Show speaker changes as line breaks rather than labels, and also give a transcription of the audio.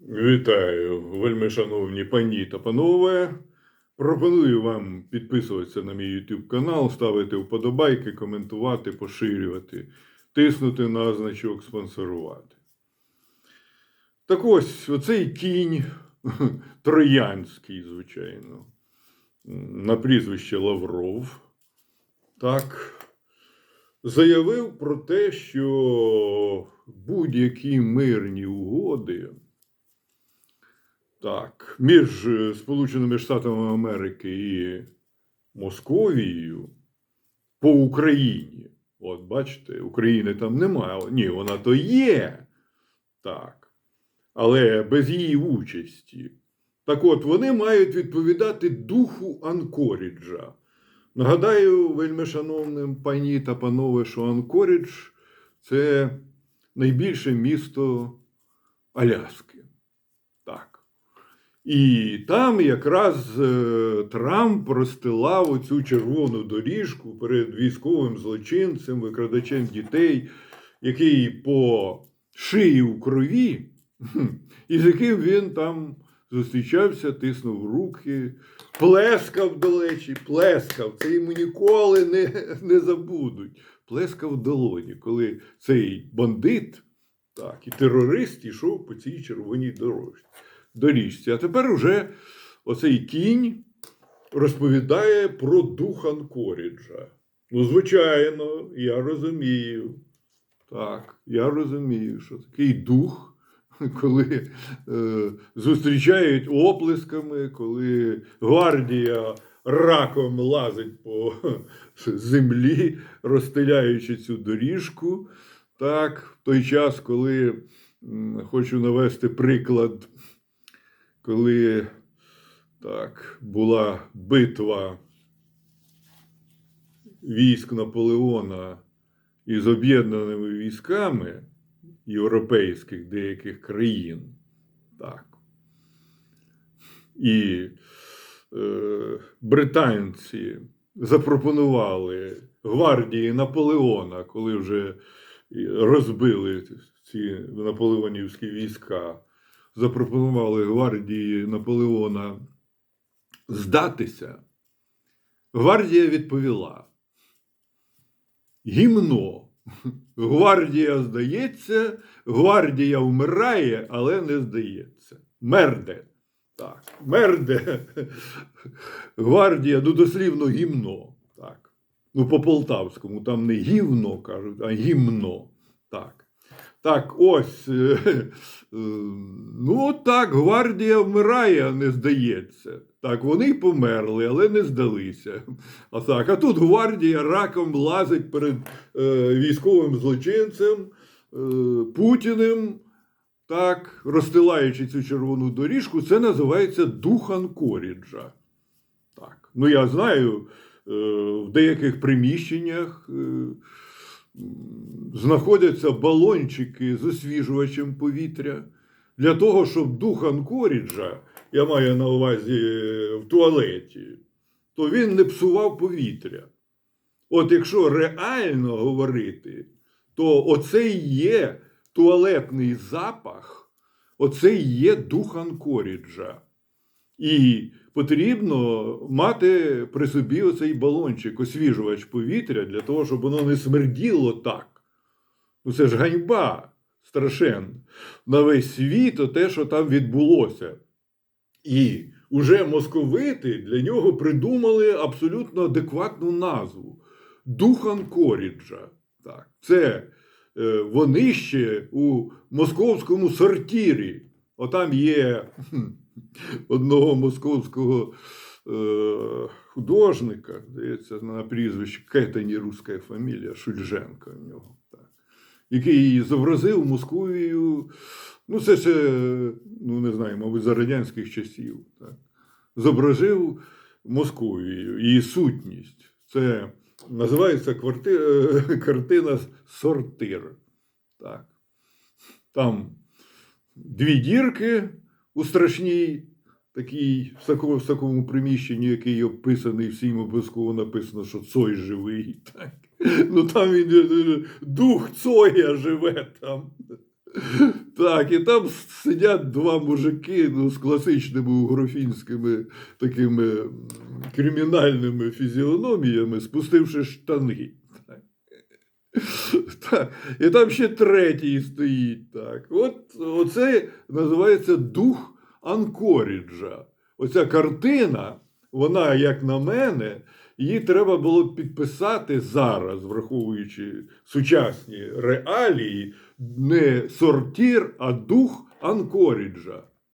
Вітаю, вельми шановні пані та панове. Пропоную вам підписуватися на мій YouTube канал, ставити вподобайки, коментувати, поширювати, тиснути на значок спонсорувати. Так ось, оцей кінь троянський, звичайно, на прізвище Лавров, так, заявив про те, що будь-які мирні угоди. Так, між е, Сполученими Штатами Америки і Московією по Україні. От бачите, України там немає. Ні, вона то є. Так. Але без її участі. Так от, вони мають відповідати духу Анкоріджа. Нагадаю, вельми шановним пані та панове, що Анкорідж це найбільше місто Аляски. І там якраз е, Трамп розстилав оцю червону доріжку перед військовим злочинцем, викрадачем дітей, який по шиї у крові, і з яким він там зустрічався, тиснув руки, плескав до речі, плескав. Це йому ніколи не, не забудуть. Плескав долоні, коли цей бандит так, і терорист йшов по цій червоній дорожці доріжці. А тепер уже оцей кінь розповідає про дух Анкоріджа. Ну, звичайно, я розумію. Так, я розумію, що такий дух, коли е, зустрічають оплесками, коли гвардія раком лазить по землі, розстеляючи цю доріжку. Так, в той час, коли м, хочу навести приклад коли так, була битва військ Наполеона із об'єднаними військами європейських деяких країн. Так. І е, британці запропонували гвардії Наполеона, коли вже розбили ці наполеонівські війська запропонували гвардії Наполеона здатися, гвардія відповіла: гімно. Гвардія здається, гвардія вмирає, але не здається. Мерде. Так, мерде. Гвардія, ну дослівно гімно. Так. Ну, по полтавському, там не гівно кажуть, а гімно. Так. Так, ось. Е, е, Ну, так, гвардія вмирає, а не здається. Так, вони й померли, але не здалися. А так, а тут гвардія раком лазить перед е, військовим злочинцем е, Путіним, так, розстилаючи цю червону доріжку, це називається дух Анкоріджа. Так. Ну, я знаю, е, в деяких приміщеннях. Е, знаходяться балончики з освіжувачем повітря для того, щоб дух Анкоріджа, я маю на увазі е, в туалеті, то він не псував повітря. От якщо реально говорити, то оце і є туалетний запах, оце і є дух Анкоріджа. І потрібно мати при собі оцей балончик, освіжувач повітря для того, щоб воно не смерділо так. Ну це ж ганьба страшенна на весь світ, те, що там відбулося. І уже московити для нього придумали абсолютно адекватну назву Дух Анкоріджа. Так, Це е, вони ще у московському сортірі. Отам є хм, одного московського е, художника, здається, на прізвище Кетані руська фамілія, Шульженка в нього, так, який зобразив Московію, ну це ще, ну не знаю, мабуть, за радянських часів. Так, зобразив Московію, її сутність. Це називається кварти... е, картина Сортир. Так. Там дві дірки у страшній такій в такому, приміщенні, який описаний, всім обов'язково написано, що Цой живий. Так. Ну там він е, дух Цоя живе там. Так, і там сидять два мужики ну, з класичними угрофінськими такими кримінальними фізіономіями, спустивши штани. І там ще третій стоїть. Так. От оце називається дух Анкоріджа. Оця картина, вона, як на мене, її треба було підписати зараз, враховуючи сучасні реалії, не сортір, а дух Анкоріджа.